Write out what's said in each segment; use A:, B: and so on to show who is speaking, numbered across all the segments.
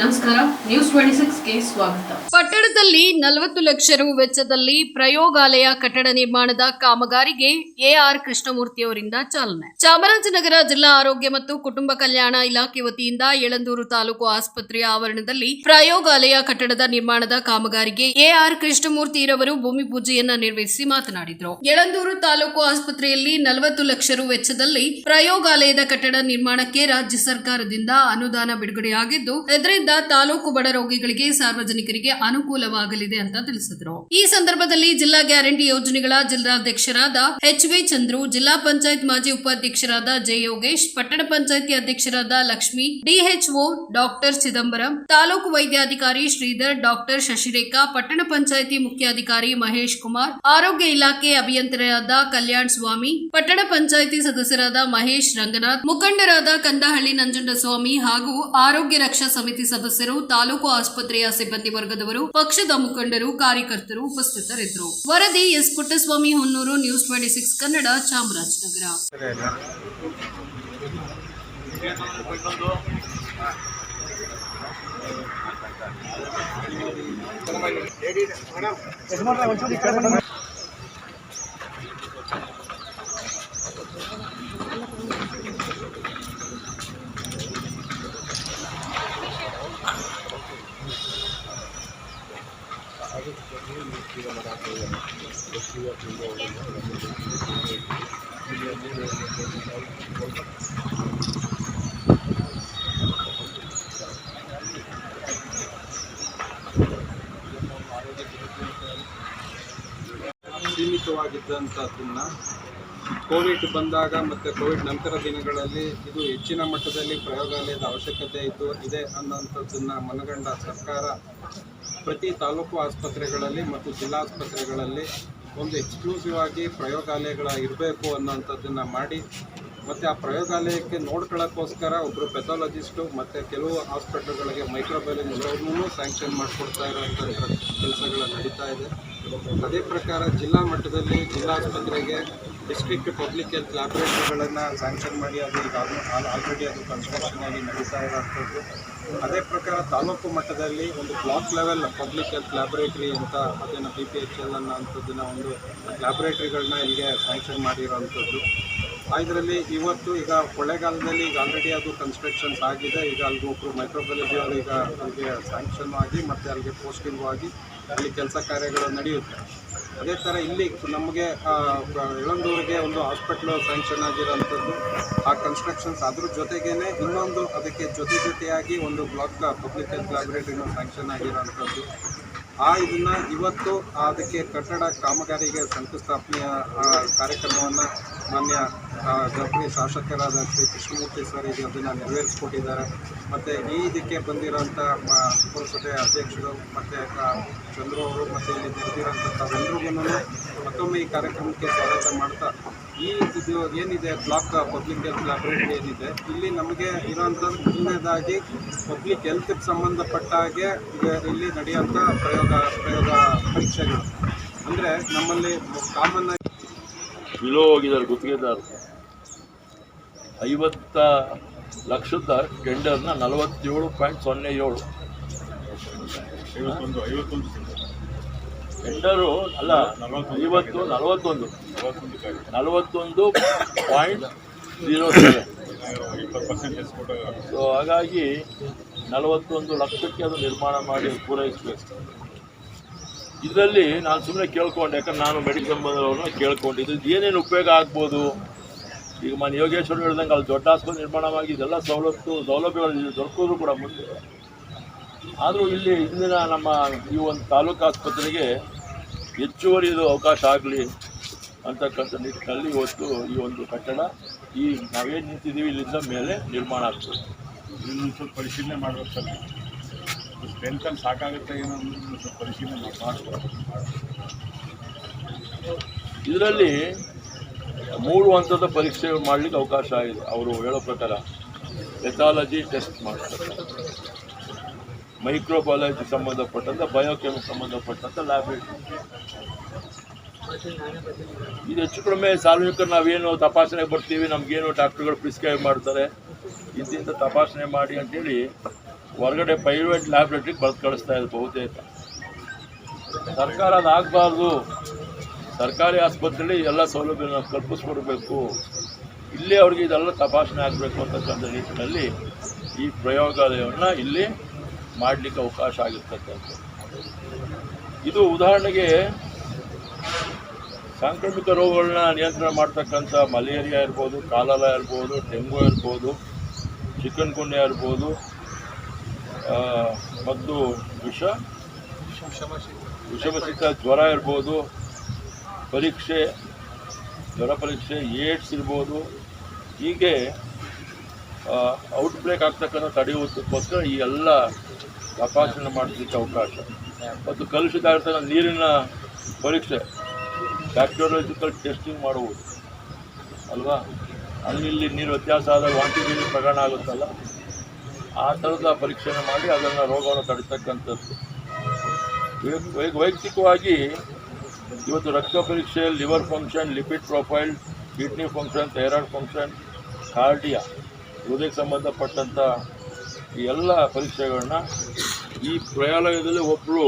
A: ನಮಸ್ಕಾರ news twenty ಸಿಕ್ಸ್ಗೆ ಸ್ವಾಗತ. ಪಟ್ಟಣದಲ್ಲಿ ನಲವತ್ತು ಲಕ್ಷ ರು ವೆಚ್ಚದಲ್ಲಿ ಪ್ರಯೋಗಾಲಯ ಕಟ್ಟಡ ನಿರ್ಮಾಣದ ಕಾಮಗಾರಿಗೆ ಎಆರ್ ಕೃಷ್ಣಮೂರ್ತಿ ಅವರಿಂದ ಚಾಲನೆ. ಚಾಮರಾಜನಗರ ಜಿಲ್ಲಾ ಆರೋಗ್ಯ ಮತ್ತು ಕುಟುಂಬ ಕಲ್ಯಾಣ ಇಲಾಖೆ ವತಿಯಿಂದ ಯಳಂದೂರು ತಾಲೂಕು ಆಸ್ಪತ್ರೆಯ ಆವರಣದಲ್ಲಿ ಪ್ರಯೋಗಾಲಯ ಕಟ್ಟಡದ ನಿರ್ಮಾಣದ ಕಾಮಗಾರಿಗೆ ಎಆರ್ ಕೃಷ್ಣಮೂರ್ತಿ ರವರು ಭೂಮಿ ಪೂಜೆಯನ್ನ ನಿರ್ವಹಿಸಿ ಮಾತನಾಡಿದರು. ಯಳಂದೂರು ತಾಲೂಕು ಆಸ್ಪತ್ರೆಯಲ್ಲಿ ನಲವತ್ತು ಲಕ್ಷ ರು ವೆಚ್ಚದಲ್ಲಿ ಪ್ರಯೋಗಾಲಯದ ಕಟ್ಟಡ ನಿರ್ಮಾಣಕ್ಕೆ ರಾಜ್ಯ ಸರ್ಕಾರದಿಂದ ಅನುದಾನ ಬಿಡುಗಡೆಯಾಗಿದ್ದು, ಇದರಿಂದ ತಾಲೂಕು ಬಡ ರೋಗಿಗಳಿಗೆ ಸಾರ್ವಜನಿಕರಿಗೆ ಅನುಕೂಲವಾಗಲಿದೆ ಅಂತ ತಿಳಿಸಿದರು. ಈ ಸಂದರ್ಭದಲ್ಲಿ ಜಿಲ್ಲಾ ಗ್ಯಾರಂಟಿ ಯೋಜನೆಗಳ ಜಿಲ್ಲಾಧ್ಯಕ್ಷರಾದ ಎಚ್ ವಿ ಚಂದ್ರು, ಜಿಲ್ಲಾ ಪಂಚಾಯತ್ ಮಾಜಿ ಉಪಾಧ್ಯಕ್ಷರಾದ ಜೆ ಯೋಗೇಶ್ ಪಟ್ಟಣ ಪಂಚಾಯತಿ ಅಧ್ಯಕ್ಷರಾದ ಲಕ್ಷ್ಮಿ, ಡಿಎಚ್ಒ ಡಾಕ್ಟರ್ ಚಿದಂಬರಂ, ತಾಲೂಕು ವೈದ್ಯಾಧಿಕಾರಿ ಶ್ರೀಧರ್, ಡಾಕ್ಟರ್ ಶಶಿರೇಖಾ, ಪಟ್ಟಣ ಪಂಚಾಯತಿ ಮುಖ್ಯಾಧಿಕಾರಿ ಮಹೇಶ್ ಕುಮಾರ್, ಆರೋಗ್ಯ ಇಲಾಖೆ ಅಭಿಯಂತರಾದ ಕಲ್ಯಾಣ್ ಸ್ವಾಮಿ, ಪಟ್ಟಣ ಪಂಚಾಯತಿ ಸದಸ್ಯರಾದ ಮಹೇಶ್ ರಂಗನಾಥ್, ಮುಖಂಡರಾದ ಕಂದಹಳ್ಳಿ ನಂಜುಂಡಸ್ವಾಮಿ ಹಾಗೂ ಆರೋಗ್ಯ ರಕ್ಷಾ ಸಮಿತಿ ಸದಸ್ಯರು ತಾಲೂಕು ಆಸ್ಪತ್ರೆಯ ಸಿಬ್ಬಂದಿ ವರ್ಗದವರು, ಪಕ್ಷದ ಮುಖಂಡರು, ಕಾರ್ಯಕರ್ತರು ಉಪಸ್ಥಿತರಿದ್ದರು. ವರದಿ S Puttaswamy Honnur, news twenty six Kannada, Chamarajanagar.
B: ಸೀಮಿತವಾಗಿದ್ದಂಥದ್ದನ್ನು covid ಬಂದಾಗ ಮತ್ತು ಕೋವಿಡ್ ನಂತರ ದಿನಗಳಲ್ಲಿ ಇದು ಹೆಚ್ಚಿನ ಮಟ್ಟದಲ್ಲಿ ಪ್ರಯೋಗಾಲಯದ ಅವಶ್ಯಕತೆ ಇದ್ದು ಇದೆ ಅನ್ನೋಂಥದ್ದನ್ನು ಮನಗಂಡ ಸರ್ಕಾರ ಪ್ರತಿ ತಾಲೂಕು ಆಸ್ಪತ್ರೆಗಳಲ್ಲಿ ಮತ್ತು ಜಿಲ್ಲಾಸ್ಪತ್ರೆಗಳಲ್ಲಿ ಒಂದು ಎಕ್ಸ್ಕ್ಲೂಸಿವ್ ಆಗಿ ಪ್ರಯೋಗಾಲಯಗಳ ಇರಬೇಕು ಅನ್ನೋಂಥದ್ದನ್ನು ಮಾಡಿ ಮತ್ತು ಆ ಪ್ರಯೋಗಾಲಯಕ್ಕೆ ನೋಡ್ಕೊಳ್ಳೋಕ್ಕೋಸ್ಕರ ಒಬ್ಬರು ಪೆಥಾಲಜಿಸ್ಟು ಮತ್ತು ಕೆಲವು ಹಾಸ್ಪಿಟಲ್ಗಳಿಗೆ ಮೈಕ್ರೋಬಯಾಲಜಿ ಅವ್ರನ್ನೂ ಸ್ಯಾಂಕ್ಷನ್ ಮಾಡಿಕೊಡ್ತಾ ಇರೋಂಥ ಕೆಲಸಗಳು ನಡೀತಾ ಇದೆ. ಅದೇ ಪ್ರಕಾರ ಜಿಲ್ಲಾ ಮಟ್ಟದಲ್ಲಿ ಜಿಲ್ಲಾಸ್ಪತ್ರೆಗೆ ಡಿಸ್ಟ್ರಿಕ್ಟ್ ಪಬ್ಲಿಕ್ ಹೆಲ್ತ್ ಲ್ಯಾಬೊರೇಟರಿಗಳನ್ನು ಸ್ಯಾಂಕ್ಷನ್ ಮಾಡಿ ಅದು ಈಗ ಆಲ್ರೆಡಿ ಅದು ಕನ್ಸ್ಟ್ರಕ್ಷನ್ ಆಗಿ ನಡೀತಾ ಇರೋಂಥದ್ದು ಅದೇ ಪ್ರಕಾರ ತಾಲೂಕು ಮಟ್ಟದಲ್ಲಿ ಒಂದು block level public health laboratory ಅಂತ ಅದೇನು ಬಿ ಪಿ ಎಚ್ ಎಲ್ ಅನ್ನೋ ಅಂಥದ್ದನ್ನ ಒಂದು ಲ್ಯಾಬೊರೇಟ್ರಿಗಳನ್ನ ಇಲ್ಲಿಗೆ ಸ್ಯಾಂಕ್ಷನ್ ಮಾಡಿರೋವಂಥದ್ದು ಇದರಲ್ಲಿ ಇವತ್ತು ಈಗ ಕೊಳ್ಳೇಗಾಲದಲ್ಲಿ ಈಗ ಆಲ್ರೆಡಿ ಅದು ಕನ್ಸ್ಟ್ರಕ್ಷನ್ಸ್ ಆಗಿದೆ. ಈಗ ಅಲ್ಲಿಗೆ ಒಬ್ಬರು ಮೈಕ್ರೋಬಯಾಲಜಿ ಅವರು ಈಗ ಅಲ್ಲಿಗೆ ಸ್ಯಾಂಕ್ಷನ್ ಆಗಿ ಮತ್ತು ಅಲ್ಲಿಗೆ ಪೋಸ್ಟಿಂಗ್ ಆಗಿ ಅಲ್ಲಿ ಕೆಲಸ ಕಾರ್ಯಗಳು ನಡೆಯುತ್ತೆ. ಅದೇ ಥರ ಇಲ್ಲಿ ನಮಗೆ ಇಳಂದೂರಿಗೆ ಒಂದು ಹಾಸ್ಪಿಟ್ಲು ಸ್ಯಾಂಕ್ಷನ್ ಆಗಿರೋಂಥದ್ದು ಆ ಕನ್ಸ್ಟ್ರಕ್ಷನ್ಸ್ ಅದ್ರ ಜೊತೆಗೇ ಇನ್ನೊಂದು ಅದಕ್ಕೆ ಜೊತೆ ಜೊತೆಯಾಗಿ ಒಂದು block public health function sanction ಆಗಿರೋಂಥದ್ದು ಆ, ಇದನ್ನು ಇವತ್ತು ಅದಕ್ಕೆ ಕಟ್ಟಡ ಕಾಮಗಾರಿಗೆ ಶಂಕುಸ್ಥಾಪನೆಯ ಕಾರ್ಯಕ್ರಮವನ್ನು ಮಾನ್ಯ ಗರ್ಭಿಣಿ ಶಾಸಕರಾದ ಶ್ರೀ ಕೃಷ್ಣಮೂರ್ತಿ ಸರ್ ಈಗ ಅದನ್ನು ನೆರವೇರಿಸ್ಕೊಟ್ಟಿದ್ದಾರೆ. ಮತ್ತು ಈ ಇದಕ್ಕೆ ಬಂದಿರೋಂಥ ಪುರಸಭೆ ಅಧ್ಯಕ್ಷರು ಮತ್ತು ಚಂದ್ರು ಅವರು ಮತ್ತು ಇಲ್ಲಿ ನೆರೆದಿರೋಂಥ ತಾವೆಲ್ಲರಿಗೂ ಮತ್ತೊಮ್ಮೆ ಈ ಕಾರ್ಯಕ್ರಮಕ್ಕೆ ಸ್ವಾಗತ ಮಾಡ್ತಾ, ಈ ಇದು ಏನಿದೆ, ಬ್ಲಾಕ್, ಪಬ್ಲಿಕ್ ಹೆಲ್ತ್ ಲ್ಯಾಬೊರೇಟರಿ ಏನಿದೆ, ಇಲ್ಲಿ ನಮಗೆ ಇರೋಂಥದ್ದು ಮೊದಲನೇದಾಗಿ ಪಬ್ಲಿಕ್ ಹೆಲ್ತ್ಗೆ ಸಂಬಂಧಪಟ್ಟ ಹಾಗೆ ಇಲ್ಲಿ ನಡೆಯುವಂಥ ಪ್ರಯೋಗ ಪ್ರಯೋಗ ಪರೀಕ್ಷೆಗಳು. ಅಂದರೆ ನಮ್ಮಲ್ಲಿ ಕಾಮನ್
C: ವಿಲೋ ಹೋಗಿದ್ದಾರೆ ಗುತ್ತಿಗೆದಾರರು ಐವತ್ತ ಲಕ್ಷದ ಟೆಂಡರ್ನ ನಲವತ್ತೇಳು ಪಾಯಿಂಟ್ ಸೊನ್ನೆ ಏಳು.
D: ಐವತ್ತೊಂದು ಐವತ್ತೊಂದು
C: ಟೆಂಡರು ಅಲ್ಲ ಐವತ್ತು ನಲವತ್ತೊಂದು.
D: ನಲವತ್ತೊಂದು
C: ಪಾಯಿಂಟ್ ಜೀರೋ ಸೆವೆನ್. ಸೊ ಹಾಗಾಗಿ ನಲವತ್ತೊಂದು ಲಕ್ಷಕ್ಕೆ ಅದು ನಿರ್ಮಾಣ ಮಾಡಿ ಪೂರೈಸಬೇಕು. ಇದರಲ್ಲಿ ನಾನು ಸುಮ್ಮನೆ ಕೇಳ್ಕೊಂಡೆ, ಯಾಕಂದ್ರೆ ನಾನು ಮೆಡಿಕಲ್ ಸಂಬಂಧವನ್ನು ಕೇಳ್ಕೊಂಡಿದ್ದು. ಏನೇನು ಉಪಯೋಗ ಆಗ್ಬೋದು? ಈಗ ಮನೆ ಯೋಗೇಶ್ವರ ಹೇಳ್ದಂಗೆ ಅಲ್ಲಿ ದೊಡ್ಡ ಆಸ್ಪತ್ರೆ ನಿರ್ಮಾಣವಾಗಿ ಇದೆಲ್ಲ ಸವಲತ್ತು, ಸೌಲಭ್ಯಗಳು ದೊರಕೋದು ಕೂಡ ಮುಂದೆ. ಆದರೂ ಇಲ್ಲಿ ಇಂದಿನ ನಮ್ಮ ಈ ಒಂದು ತಾಲೂಕು ಆಸ್ಪತ್ರೆಗೆ ಹೆಚ್ಚುವರಿ ಇದು ಅವಕಾಶ ಆಗಲಿ ಅಂತಕ್ಕಂಥ ನಿಟ್ಟಿನಲ್ಲಿ ಇವತ್ತು ಈ ಒಂದು ಕಟ್ಟಡ ಈ ನಾವೇನು ನಿಂತಿದ್ದೀವಿ ಇಲ್ಲಿಂದ ಮೇಲೆ ನಿರ್ಮಾಣ ಆಗ್ತದೆ.
D: ಇನ್ನೊಂದು ಸ್ವಲ್ಪ ಪರಿಶೀಲನೆ ಮಾಡ್ಬೇಕು ಸ್ಟ್ರೆಂತಲ್ಲಿ ಸಾಕಾಗುತ್ತೆ ಏನೋ ಸ್ವಲ್ಪ ಪರಿಶೀಲನೆ ಮಾಡ್ಬೋದು
C: ಇದರಲ್ಲಿ ಮೂರು ಹಂತದ ಪರೀಕ್ಷೆ ಮಾಡಲಿಕ್ಕೆ ಅವಕಾಶ ಇದೆ. ಅವರು ಹೇಳೋ ಪ್ರಕಾರ ಎಥಾಲಜಿ ಟೆಸ್ಟ್ ಮಾಡ್ತಾರೆ. ಮೈಕ್ರೋಬಯಾಲಜಿ ಸಂಬಂಧಪಟ್ಟಂಥ ಬಯೋಕೆಮಿಕ್ ಸಂಬಂಧಪಟ್ಟಂಥ ಲ್ಯಾಬ್ರೇಟರಿ ಇದು ಹೆಚ್ಚು ಕಡಿಮೆ ಸಾರ್ವಜನಿಕರು ನಾವೇನು ತಪಾಸಣೆಗೆ ಬರ್ತೀವಿ, ನಮಗೇನು ಡಾಕ್ಟ್ರುಗಳು ಪ್ರಿಸ್ಕ್ರೈಬ್ ಮಾಡ್ತಾರೆ ಇದರಿಂದ ತಪಾಸಣೆ ಮಾಡಿ ಅಂತೇಳಿ ಹೊರಗಡೆ ಪ್ರೈವೇಟ್ ಲ್ಯಾಬ್ರೇಟ್ರಿಗೆ ಬರೆದು ಕಳಿಸ್ತಾ ಇದೆ ಬಹುತೇಕ. ಸರ್ಕಾರ ಅದಾಗಬಾರ್ದು ಸರ್ಕಾರಿ ಆಸ್ಪತ್ರೆಯಲ್ಲಿ ಎಲ್ಲ ಸೌಲಭ್ಯನ ಕಲ್ಪಿಸ್ಕೊಡ್ಬೇಕು. ಇಲ್ಲಿ ಅವ್ರಿಗೆ ಇದೆಲ್ಲ ತಪಾಸಣೆ ಆಗಬೇಕು ಅಂತಕ್ಕಂಥ ನಿಟ್ಟಿನಲ್ಲಿ ಈ ಪ್ರಯೋಗಾಲಯವನ್ನು ಇಲ್ಲಿ ಮಾಡಲಿಕ್ಕೆ ಅವಕಾಶ ಆಗಿರ್ತಕ್ಕಂಥ ಇದು ಉದಾಹರಣೆಗೆ ಸಾಂಕ್ರಾಮಿಕ ರೋಗಗಳನ್ನ ನಿಯಂತ್ರಣ ಮಾಡ್ತಕ್ಕಂಥ ಮಲೇರಿಯಾ ಇರ್ಬೋದು, ಕಾಲಲ ಇರ್ಬೋದು ಡೆಂಗು ಇರ್ಬೋದು, ಚಿಕನ್ ಗುನ್ಯಾ ಇರ್ಬೋದು ಮತ್ತು ವಿಷ. ವಿಷಮಸಿತ ಜ್ವರ ಇರ್ಬೋದು ಪರೀಕ್ಷೆ ಜ್ವರ ಪರೀಕ್ಷೆ ಏಡ್ಸ್ ಇರ್ಬೋದು. ಹೀಗೆ ಔಟ್ ಬ್ರೇಕ್ ಆಗ್ತಕ್ಕಂಥ ತಡೆಯುವುದಕ್ಕೋಸ್ಕರ ಈ ಎಲ್ಲ ತಪಾಸಣೆ ಮಾಡಲಿಕ್ಕೆ ಅವಕಾಶ. ಮತ್ತು ಕಲುಷಿತ ಇರ್ತಕ್ಕಂಥ ನೀರಿನ ಪರೀಕ್ಷೆ ಬ್ಯಾಕ್ಟೀರಿಯಾಲಜಿಕಲ್ ಟೆಸ್ಟಿಂಗ್ ಮಾಡುವುದು. ಅಲ್ವಾ? ಅಲ್ಲಿ ಇಲ್ಲಿ ನೀರು ವ್ಯತ್ಯಾಸ ಆದಾಗ ವಾಂತಿ ನೀರು ಪ್ರಕರಣ ಆಗುತ್ತಲ್ಲ? ಆ ಥರದ ಪರೀಕ್ಷೆನ ಮಾಡಿ ಅದನ್ನು ರೋಗವನ್ನು ತಡಿತಕ್ಕಂಥದ್ದು. ವೈಯಕ್ತಿಕವಾಗಿ ಇವತ್ತು ರಕ್ತ ಪರೀಕ್ಷೆ, liver function, lipid profile, kidney function, thyroid function, cardiac, ಹೃದಯಕ್ಕೆ ಸಂಬಂಧಪಟ್ಟಂಥ ಈ ಎಲ್ಲ ಪರೀಕ್ಷೆಗಳನ್ನ ಈ ಪ್ರಯೋಗಾಲಯದಲ್ಲಿ ಒಬ್ಬರು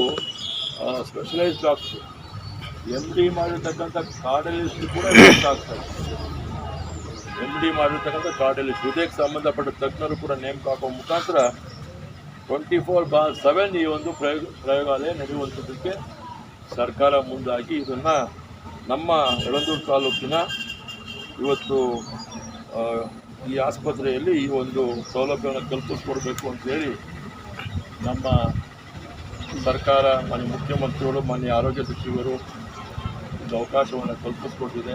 C: ಸ್ಪೆಷಲೈಸ್ಡ್ ಡಾಕ್ಟ್ರು ಎಂ ಡಿ ಮಾಡಿರ್ತಕ್ಕಂಥ ಕಾರ್ಡಿಯಲಿಸ್ಟ್ ಕೂಡ ಡಾಕ್ಟರ್ ಎಂ ಡಿ ಮಾಡಿರ್ತಕ್ಕಂಥ ಕಾರ್ಡಲ್ಲಿ ಹೃದಯಕ್ಕೆ ಸಂಬಂಧಪಟ್ಟ ತಜ್ಞರು ಕೂಡ ನೇಮಕ ಹಾಕುವ ಮುಖಾಂತರ ಟ್ವೆಂಟಿ ಫೋರ್ ಬಾ ಸೆವೆನ್ ಈ ಒಂದು ಪ್ರಯೋಗ ಪ್ರಯೋಗಾಲಯ ನಡೆಯುವಂಥದ್ದಕ್ಕೆ ಸರ್ಕಾರ ಮುಂದಾಗಿ ಇದನ್ನು ನಮ್ಮ ಯಳಂದೂರು ತಾಲೂಕಿನ ಇವತ್ತು ಈ ಆಸ್ಪತ್ರೆಯಲ್ಲಿ ಈ ಒಂದು ಸೌಲಭ್ಯವನ್ನು ಕಲ್ಪಿಸ್ಕೊಡ್ಬೇಕು ಅಂತೇಳಿ ನಮ್ಮ ಸರ್ಕಾರ, ಮಾನ್ಯ ಮುಖ್ಯಮಂತ್ರಿಗಳು ಮಾನ್ಯ ಆರೋಗ್ಯ ಸಚಿವರು ಅವಕಾಶವನ್ನು ಕಲ್ಪಿಸ್ಕೊಟ್ಟಿದೆ.